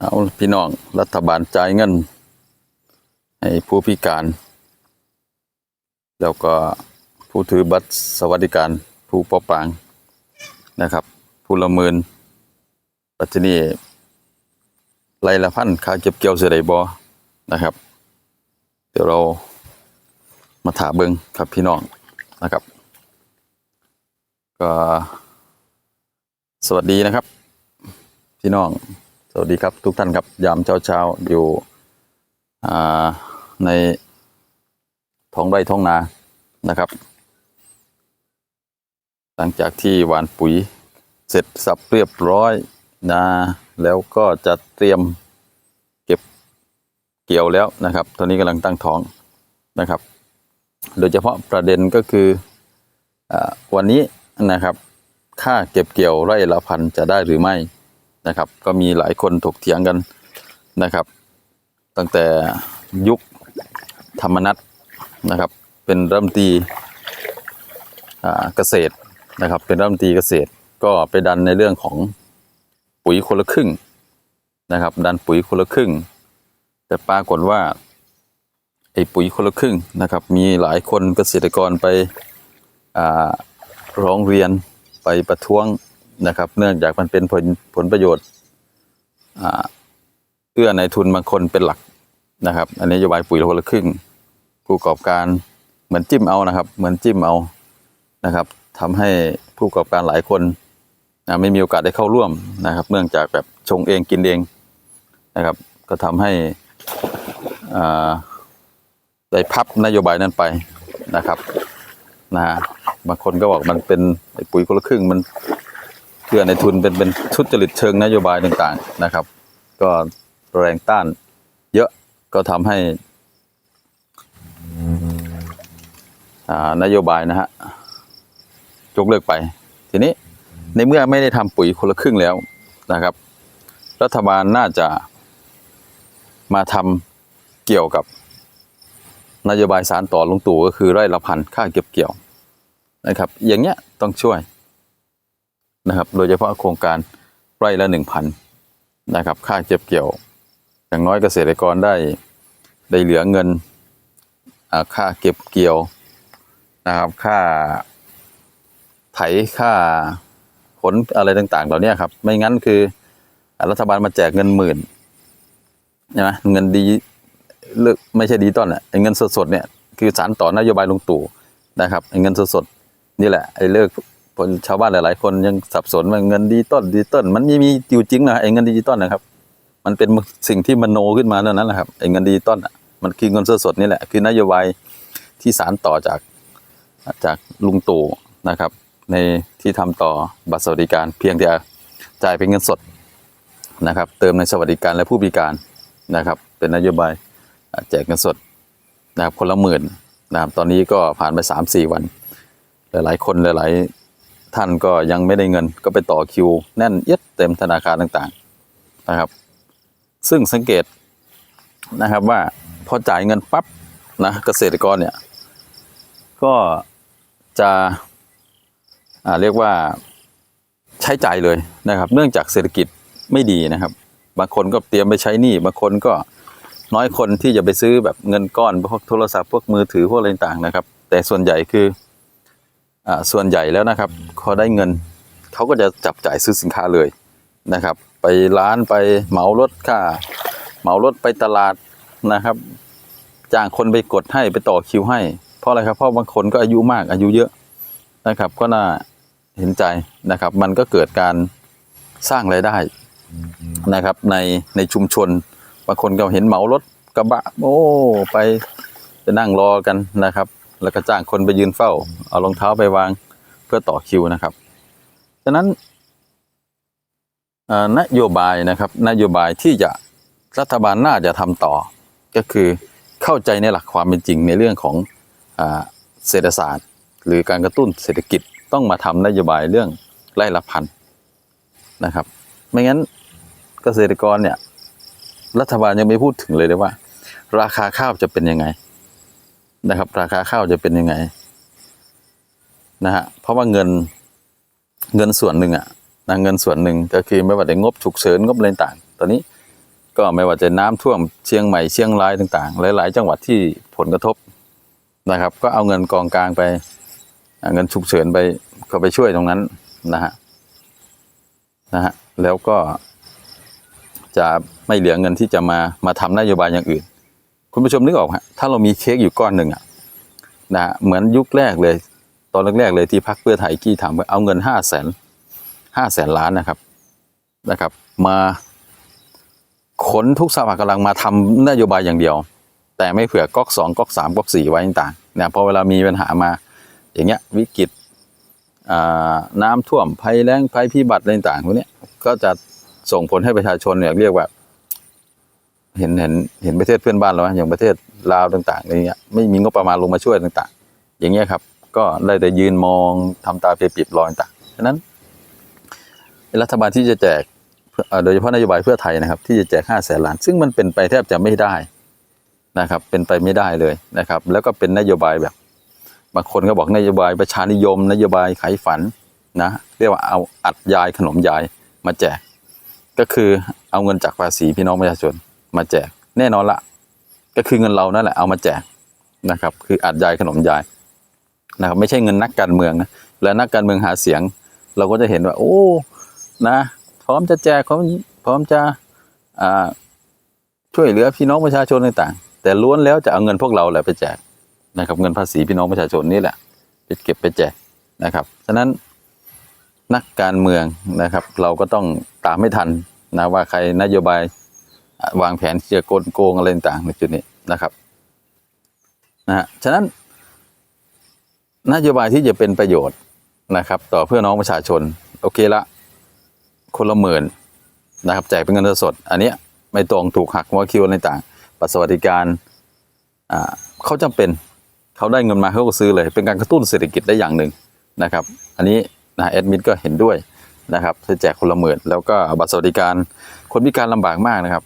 เอาพี่น้องรัฐบาลจ่ายเงิน ให้ผู้พิการ แล้วก็ผู้ถือบัตรสวัสดิการผู้ปอปางนะครับ ผู้ละหมื่นปัจจุบันไรละพันค่าเก็บเกี่ยวเสียดายบอนะครับ เดี๋ยวเรามาถามเบิงครับพี่น้องนะครับ ก็สวัสดีนะครับ พี่น้อง วัสดีครับทุกท่านครับยามเช้าเช้าๆอยู่ในท้องไร่ท้องนานะครับ หลังจากที่หวานปุ๋ยเสร็จสับเรียบร้อยนะแล้วก็จะเตรียมเก็บเกี่ยวแล้วนะครับ ตอนนี้กำลังตั้งท้องนะครับ โดยเฉพาะประเด็นก็คืออวันนี้นะครับ ค่าเก็บเกี่ยวไร่ละพันจะได้หรือไม่ นะครับ ก็มีหลายคนถกเถียงกันนะครับ ตั้งแต่ยุคธรรมนัตนะครับ เป็นรัฐมนตรีเกษตรนะครับ เป็นรัฐมนตรีเกษตรก็ไปดันในเรื่องของปุ๋ยคนละครึ่งนะครับ ดันปุ๋ยคนละครึ่ง แต่ปรากฏว่าไอ้ปุ๋ยคนละครึ่งนะครับ มีหลายคนเกษตรกรไปร้องเรียนไปประท้วง นะครับ เนื่องจากมันเป็นผลผลประโยชน์เอื้อในทุนบางคนเป็นหลักนะครับ อันนี้นโยบายปุ๋ยคนละครึ่งผู้ประกอบการเหมือนจิ้มเอานะครับ เหมือนจิ้มเอานะครับทำให้ผู้ประกอบการหลายคนนะไม่มีโอกาสได้เข้าร่วมนะครับ เนื่องจากแบบชงเองกินเองนะครับ ก็ทำให้ได้พับนโยบายนั้นไปนะครับนะฮะบางคนก็บอกมันเป็นปุ๋ยคนละครึ่งมัน เพื่อในทุนเป็นเป็นทุจริตเชิงนโยบายต่างๆนะครับ ก็แรงต้านเยอะก็ทำให้อ่านโยบายนะฮะยกเลิกไป ทีนี้ในเมื่อไม่ได้ทำปุ๋ยคนละครึ่งแล้วนะครับ รัฐบาลน่าจะมาทำเกี่ยวกับนโยบายสารต่อลงตู่ก็คือไร่ละพันค่าเก็บเกี่ยวนะครับ อย่างเงี้ยต้องช่วย นะครับ โดยเฉพาะโครงการไร่ละหนึ่งพันนะครับ ค่าเก็บเกี่ยว อย่างน้อยเกษตรกรได้ได้เหลือเงินค่าเก็บเกี่ยวนะครับ ค่าไถค่าขนอะไรต่างๆ เหล่านี้ครับ ไม่งั้นคือรัฐบาลมาแจกเงินหมื่นใช่ไหมเงินดีเลือกไม่ใช่ดีต้นอะไอ้เงินสดๆเนี่ยคือสารต่อนโยบายลงตู่นะครับไอ้เงินสดๆนี่แหละไอ้เลิก คนชาวบ้านหลาย ๆ คนยังสับสนว่าเงินดิจิตอลดิจิตอลมันไม่มีอยู่จริงนะไอ้เงินดิจิตอลนะครับ มันเป็นสิ่งที่มโนขึ้นมาเท่านั้นแหละครับไอ้เงินดิจิตอลอะมันคือเงินสดนี่แหละ คือนโยบายที่สารต่อจากจากลุงตู่นะครับ ในที่ทำต่อบัตรสวัสดิการเพียงแต่จ่ายเป็นเงินสดนะครับ เติมในสวัสดิการและผู้พิการนะครับ เป็นนโยบายแจกเงินสดนะครับคนละหมื่นนะครับตอนนี้ก็ผ่านไปสามสี่วัน หลายๆ คนหลาย ๆ ท่านก็ยังไม่ได้เงินก็ไปต่อคิว แน่นเอียดเต็มธนาคารต่างๆนะครับ ซึ่งสังเกตนะครับว่าพอจ่ายเงินปั๊บนะเกษตรกรเนี่ย ก็จะเรียกว่าใช้จ่ายเลยนะครับ เนื่องจากเศรษฐกิจไม่ดีนะครับ บางคนก็เตรียมไปใช้หนี้บางคนก็น้อยคนที่จะไปซื้อแบบเงินก้อนพวกโทรศัพท์พวกมือถือพวกอะไรต่างๆนะครับ แต่ส่วนใหญ่คือ ส่วนใหญ่แล้วนะครับเขาได้เงินเขาก็จะจับจ่ายซื้อสินค้าเลยนะครับ ไปร้านไปเหมารถค่าเหมารถไปตลาดนะครับจ้างคนไปกดให้ไปต่อคิวให้ เพราะอะไรครับเพราะบางคนก็อายุมากอายุเยอะนะครับ ก็น่าเห็นใจนะครับ มันก็เกิดการสร้างรายได้นะครับในในชุมชนบางคนก็เห็นเหมารถกระบะโอ้ไปไปนั่งรอกันนะครับ แล้วก็จ้างคนไปยืนเฝ้า เอารองเท้าไปวางเพื่อต่อคิวนะครับ ฉะนั้นนโยบายนะครับ นโยบายที่จะรัฐบาลน่าจะทำต่อ ก็คือเข้าใจในหลักความเป็นจริงในเรื่องของอเศรษฐศาสตร์ หรือการกระตุ้นเศรษฐกิจต้องมาทำนโยบายเรื่องไร่ละพันนะครับ ไม่งั้นเกษตรกรเนี่ยรัฐบาลยังไม่พูดถึงเลยเลยว่า ราคาข้าวจะเป็นยังไง นะครับ ราคาข้าวจะเป็นยังไงนะฮะเพราะว่าเงินเงินส่วนหนึ่งอะนะเงินส่วนหนึ่งก็คือไม่ว่าแต่งบฉุกเฉินงบอะไรต่างตอนนี้ก็ไม่ว่าจะน้ำท่วมเชียงใหม่เชียงรายต่าง ๆ หลาย ๆ จังหวัดที่ผลกระทบนะครับ ก็เอาเงินกองกลางไปเงินฉุกเฉินไปก็ไปช่วยตรงนั้นนะฮะนะฮะแล้วก็จะไม่เหลือเงินที่จะมามาทำนโยบายอย่างอื่น คุณผู้ชมนึกออกฮะถ้าเรามีเค้กอยู่ก้อนหนึ่งอะนะเหมือนยุคแรกเลย ตอนแรกๆเลยที่พักเพื่อไทยกี้ทำเอาเงินห้าแสนห้าแสนล้านนะครับนะครับ มาขนทุกสภาพกำลังมาทำนโยบายอย่างเดียว แต่ไม่เผื่อก๊อกสองก๊อกสามก๊อกสี่ไว้ต่างๆนะพอเวลามีปัญหามาอย่างเงี้ยวิกฤตน้ำท่วมภัยแล้งภัยพิบัติอะไรต่างๆพวกเนี้ยก็จะส่งผลให้ประชาชนเนี่ยเรียกว่า เห็นเห็นเห็นประเทศเพื่อนบ้านเราไหมอย่างประเทศลาวต่างๆอย่างเงี้ยไม่มีงบประมาณลงมาช่วยต่าง ๆ อย่างเงี้ยครับ ก็ได้แต่ยืนมองทำตาเปียบๆรอต่างๆฉะนั้นรัฐบาลที่จะแจกโดยเฉพาะนโยบายเพื่อไทยนะครับ ที่จะแจกห้าแสนล้าน ซึ่งมันเป็นไปแทบจะไม่ได้นะครับ เป็นไปไม่ได้เลยนะครับ แล้วก็เป็นนโยบายแบบบางคนก็บอกนโยบายประชานิยม นโยบายไขฝันนะเรียกว่าเอาอัดยายขนมยายมาแจก ก็คือเอาเงินจากภาษีพี่น้องประชาชน มาแจกแน่นอนละก็คือเงินเรานั่นแหละเอามาแจกนะครับ คืออัดยายขนมยายนะครับไม่ใช่เงินนักการเมืองนะและนักการเมืองหาเสียง เราก็จะเห็นว่า โอ้นะพร้อมจะแจกพร้อมพร้อมจะช่วยเหลือพี่น้องประชาชนต่างๆ แต่ล้วนแล้วจะเอาเงินพวกเราแหละไปแจกนะครับเงินภาษีพี่น้องประชาชนนี่แหละไปเก็บไปแจกนะครับฉะนั้นนักการเมืองนะครับ เราก็ต้องตามไม่ทันนะว่าใครนโยบาย วางแผนที่จะโกงโกงอะไรต่างในจุดนี้นะครับนะฮะฉะนั้นนโยบายที่จะเป็นประโยชน์นะครับ ต่อเพื่อน้องประชาชน โอเคละ คนละหมื่นนะครับแจกเป็นเงินสด อันเนี้ยไม่ตรงถูกหักหัวคิวอะไรต่างบัตรสวัสดิการอ่าเขาจำเป็นเขาได้เงินมาเขาก็ซื้อเลย เป็นการกระตุ้นเศรษฐกิจได้อย่างหนึ่งนะครับ อันนี้นะแอดมินก็เห็นด้วยนะครับจะแจกคนละหมื่นแล้วก็บัตรสวัสดิการคนพิการลำบากมากนะครับ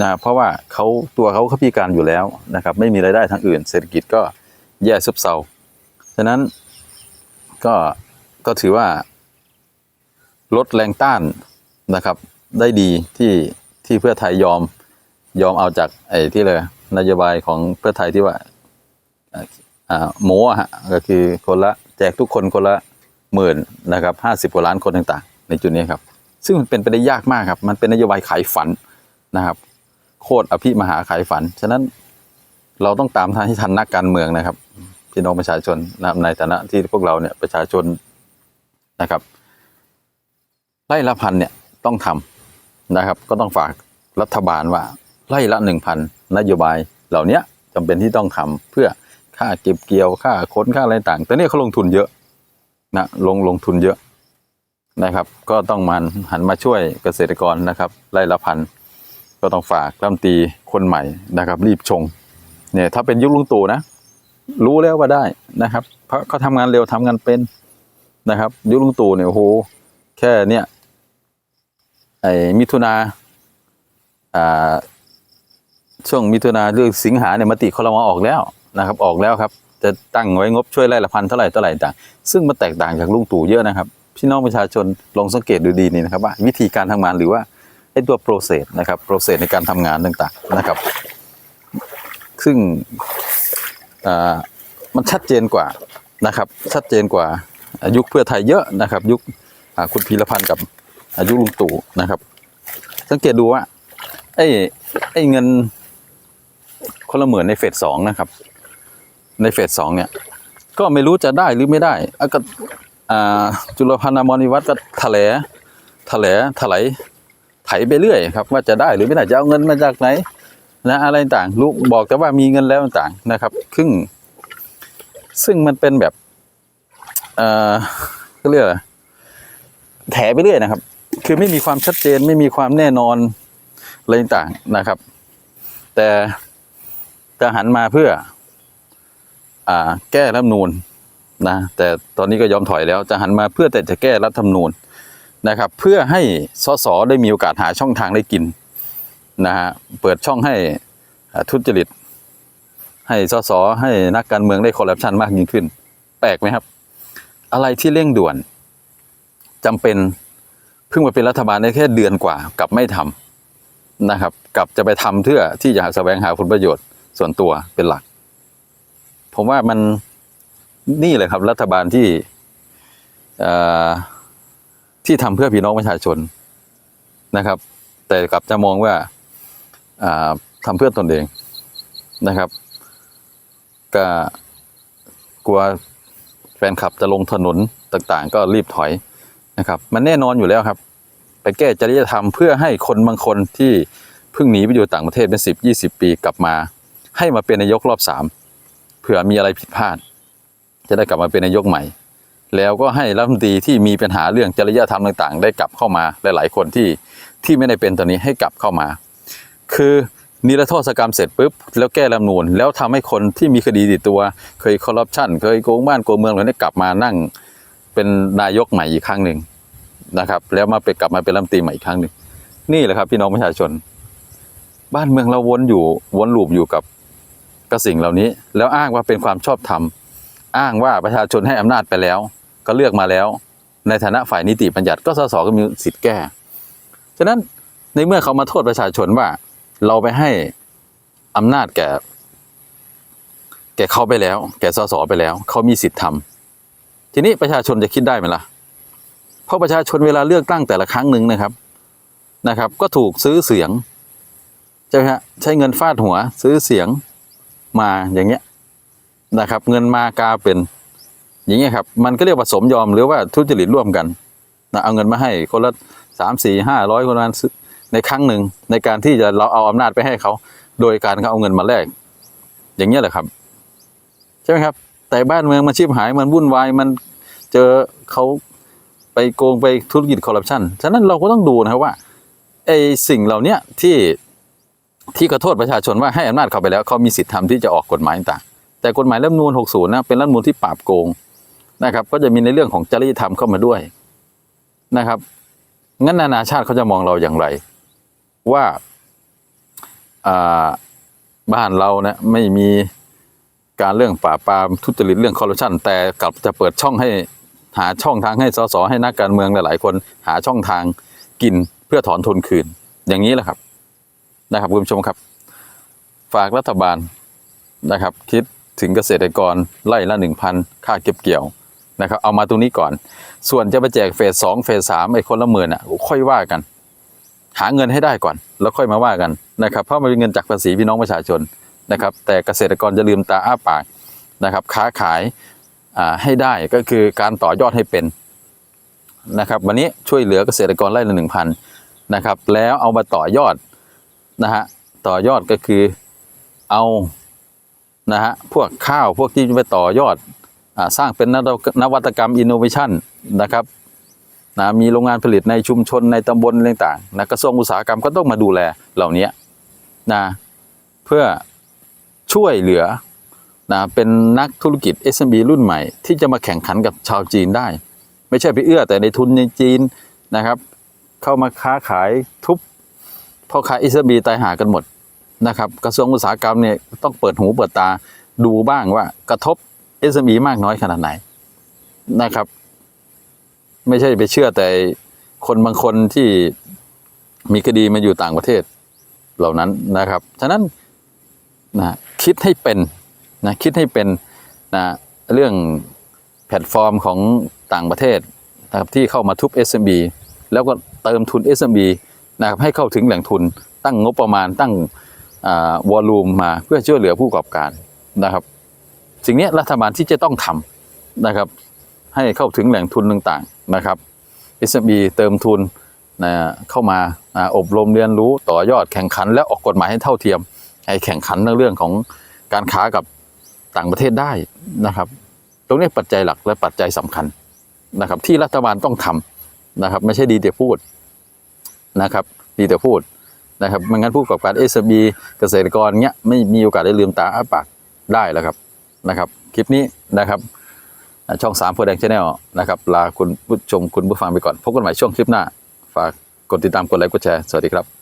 นะเพราะว่าเขาตัวเขาเขาพิการอยู่แล้วนะครับ ไม่มีรายได้ทางอื่น เศรษฐกิจก็แย่ซุบเซาฉะนั้นก็ก็ถือว่า ลดแรงต้านนะครับ ได้ดีที่ที่เพื่อไทยยอมยอมเอาจากไอ้ที่เลยนโยบายของเพื่อไทยที่ว่าอ่าโมอะฮะก็คือคนละแจกทุกคนคนละหมื่นนะครับห้าสิบกว่าล้านคนต่างๆ ในจุดนี้ครับ ซึ่งมันเป็นไปได้ยากมากครับ มันเป็นนโยบายขายฝันนะครับ โคตรอภิมหาขายฝัน ฉะนั้นเราต้องตามทันให้ทันนักการเมืองนะครับพี่น้องประชาชนนะในฐานะที่พวกเราเนี่ยประชาชนนะครับไล่ละพันเนี่ยต้องทำนะครับ ก็ต้องฝากรัฐบาลว่าไล่ละหนึ่งพันนโยบายเหล่านี้ยจำเป็นที่ต้องทำเพื่อค่าเก็บเกี่ยวค่าค้นค่าอะไรต่างแต่เนี่ยเขาลงทุนเยอะนะลงลงทุนเยอะนะครับ ก็ต้องมันหันมาช่วยเกษตรกรนะครับไล่ละพัน ก็ต้องฝากรัฐมนตรีคนใหม่นะครับ รีบชง เนี่ย ถ้าเป็นยุคลุงตู่นะ รู้แล้วว่าได้นะครับ เพราะเขาทำงานเร็วทำงานเป็นนะครับ ยุคลุงตู่เนี่ยโอ้โหแค่เนี่ยไอ้มิถุนาอ่าช่วงมิถุนาหรือสิงหาเนี่ยมติคอรมอออกแล้วนะครับ ออกแล้วครับ จะตั้งไว้งบช่วยไร่ละพันเท่าไหร่เท่าไหร่ต่าง ซึ่งมันแตกต่างจากลุงตู่เยอะนะครับ พี่น้องประชาชนลองสังเกตดูดีนี่นะครับว่าวิธีการทำงานหรือว่า ไอ้ตัวโปรเซสนะครับโปรเซสในการทำงานต่างๆนะครับ ซึ่งมันชัดเจนกว่านะครับ ชัดเจนกว่ายุคเพื่อไทยเยอะนะครับ ยุคคุณพีรพันธ์กับอายุคลุงตู่นะครับ สังเกตดูว่าไอ้ไอ้เงินคนละหมื่นในเฟสสองนะครับ ในเฟสสองเนี่ย ก็ไม่รู้จะได้หรือไม่ได้อก็จุลพันธ์อมรนิวัฒน์ก็แถลแถลถลาย ไถไปเรื่อยครับว่าจะได้หรือไม่ได้จะเอาเงินมาจากไหนนะอะไรต่างลูกบอกแต่ว่ามีเงินแล้วต่างนะครับซึ่งซึ่งมันเป็นแบบเอ่อก็เรียกอะไรแถไปเรื่อยนะครับ คือไม่มีความชัดเจนไม่มีความแน่นอนอะไรต่างนะครับ แต่จะหันมาเพื่ออ่แก้รัฐธรรมนูญนะแต่ตอนนี้ก็ยอมถอยแล้วจะหันมาเพื่อแต่จะแก้รัฐธรรมนูญ นะครับ เพื่อให้สสได้มีโอกาสหาช่องทางได้กินนะฮะเปิดช่องให้ทุจริต ให้สสให้นักการเมืองได้คอร์รัปชันมากยิ่งขึ้น แปลกไหมครับ อะไรที่เร่งด่วนจำเป็นเพิ่งมาเป็นรัฐบาลได้แค่เดือนกว่า กลับไม่ทำนะครับกลับจะไปทำเพื่อที่จะแสวงหาผลประโยชน์ส่วนตัวเป็นหลัก ผมว่ามันนี่เลยครับ รัฐบาลที่อ่อ ที่ทำเพื่อพี่น้องประชาชนนะครับ แต่กลับจะมองว่าอ่าทำเพื่อตนเองนะครับ ก็กลัวแฟนคลับจะลงถนนต่างๆ ก็รีบถอยนะครับ มันแน่นอนอยู่แล้วครับ ไปแก้จริยธรรมเพื่อให้คนบางคนที่เพิ่งหนีไปอยู่ต่างประเทศเป็นสิบยี่สิบปีกลับมา ให้มาเป็นนายกรอบสามเผื่อมีอะไรผิดพลาด จะได้กลับมาเป็นนายกใหม่ แล้วก็ให้รัฐมนตรีที่มีปัญหาเรื่องจริยธรรมต่างๆ ได้กลับเข้ามาหลาย ๆ คนที่ที่ไม่ได้เป็นตอนนี้ให้กลับเข้ามา คือนิรโทษกรรมเสร็จปุ๊บแล้วแก้รัฐมนูนแล้วทำให้คนที่มีคดีติดตัว เคยคอร์รัปชันเคยโกงบ้านโกงเมืองเหล่านี้กลับมานั่งเป็นนายกใหม่อีกครั้งหนึ่งนะครับ แล้วมาไปกลับมาเป็นรัฐมนตรีใหม่อีกครั้งหนึ่งนี่แหละครับพี่น้องประชาชน บ้านเมืองเราวนอยู่วนลูปอยู่กับกับสิ่งเหล่านี้ แล้วอ้างว่าเป็นความชอบธรรมอ้างว่าประชาชนให้อำนาจไปแล้ว ก็เลือกมาแล้ว ในฐานะฝ่ายนิติบัญญัติก็สสก็มีสิทธิ์แก้ ฉะนั้นในเมื่อเขามาโทษประชาชนว่า เราไปให้อำนาจแก่ แก่เขาไปแล้ว แก่สสไปแล้ว เขามีสิทธิ์ทำทีนี้ประชาชนจะคิดได้ไหมล่ะ เพราะประชาชนเวลาเลือกตั้งแต่ละครั้งหนึ่งนะครับนะครับ ก็ถูกซื้อเสียงใช่ไหมฮะใช้เงินฟาดหัวซื้อเสียงมาอย่างเงี้ยนะครับ เงินมากาเป็น อย่างเงี้ยครับมันก็เรียกว่าสมยอมหรือว่าทุจริตร่วมกันนะเอาเงินมาให้คนละสามสี่ห้าร้อยคนละในครั้งหนึ่งในการที่จะเราเอาอำนาจไปให้เขา โดยการเขาเอาเงินมาแลกอย่างเงี้ยแหละครับ ใช่ไหมครับ แต่บ้านเมืองมันชิบหายมันวุ่นวายมันเจอเขาไปโกงไปธุรกิจคอร์รัปชันฉะนั้นเราก็ต้องดูนะครับว่าไอ้สิ่งเหล่านี้ที่ที่ขอโทษประชาชนว่าให้อำนาจเขาไปแล้วเขามีสิทธิ์ทำที่จะออกกฎหมายต่างแต่กฎหมายรัฐมนูล60นะเป็นรัฐมนูลที่ปราบโกง นะครับ ก็จะมีในเรื่องของจริยธรรมเข้ามาด้วยนะครับ งั้นนานาชาติเขาจะมองเราอย่างไร ว่าบ้านเรานะไม่มีการเรื่องปราบปามทุจริตเรื่องคอร์รัปชันแต่กลับจะเปิดช่องให้หาช่องทางให้สสให้นักการเมืองหลายๆคนหาช่องทางกินเพื่อถอนทุนคืน อย่างนี้แหละครับนะครับคุณผู้ชมครับ ฝากรัฐบาลนะครับ คิดถึงเกษตรกรไร่ละหนึ่งพันค่าเก็บเกี่ยว นะครับเอามาตรงนี้ก่อน ส่วนจะไปแจกเฟสสองเฟสสามไอ้คนละหมื่นอะค่อยว่ากัน หาเงินให้ได้ก่อน แล้วค่อยมาว่ากันนะครับเพราะมันเป็นเงินจากภาษีพี่น้องประชาชนนะครับแต่เกษตรกรจะลืมตาอ้าปากนะครับค้าขายอ่าให้ได้ก็คือการต่อยอดให้เป็นนะครับวันนี้ช่วยเหลือเกษตรกรไร่ละหนึ่งพันนะครับแล้วเอามาต่อยอดนะฮะต่อยอดก็คือเอานะฮะพวกข้าวพวกที่จะไปต่อยอด สร้างเป็นนวัตกรรมอินโนเวชันนะครับนะมีโรงงานผลิตในชุมชนในตำบลต่างๆนะกระทรวงอุตสาหกรรมก็ต้องมาดูแลเหล่านี้นะเพื่อช่วยเหลือนะเป็นนักธุรกิจ SMB รุ่นใหม่ ที่จะมาแข่งขันกับชาวจีนได้ ไม่ใช่ไปเอื้อแต่ในทุนในจีนนะครับ เข้ามาค้าขายทุบพ่อค้าอิสบีตายหากันหมดนะครับ กระทรวงอุตสาหกรรมเนี่ยต้องเปิดหูเปิดตาดูบ้างว่ากระทบ SME มากน้อยขนาดไหนนะครับ ไม่ใช่ไปเชื่อแต่คนบางคนที่มีคดีมาอยู่ต่างประเทศเหล่านั้นนะครับ ฉะนั้นนะคิดให้เป็นนะคิดให้เป็นนะเรื่องแพลตฟอร์มของต่างประเทศนะครับที่เข้ามาทุบ SMB แล้วก็เติมทุน SMB นะครับให้เข้าถึงแหล่งทุนตั้งงบประมาณตั้งวอลลุ่มมาเพื่อช่วยเหลือผู้ประกอบการนะครับ สิ่งนี้รัฐบาลที่จะต้องทำนะครับ ให้เข้าถึงแหล่งทุนต่างๆนะครับ SME เติมทุนนะเข้ามาอบรมเรียนรู้ต่อยอดแข่งขัน และออกกฎหมายให้เท่าเทียม ให้แข่งขันในเรื่องของการค้ากับต่างประเทศได้นะครับ ตรงนี้ปัจจัยหลักและปัจจัยสำคัญนะครับ ที่รัฐบาลต้องทำนะครับ ไม่ใช่ดีแต่พูดนะครับ ดีแต่พูดนะครับไม่งั้นผู้ประกอบการเอสบีเกษตรกรเงี้ยไม่มีโอกาสได้ลืมตาอ้าปากได้แล้วครับ นะครับ คลิปนี้นะครับช่องสามโพแดงชาแนลนะครับลาคุณผู้ชมคุณผู้ฟังไปก่อน พบกันใหม่ช่วงคลิปหน้า ฝากกดติดตามกดไลค์กดแชร์ สวัสดีครับ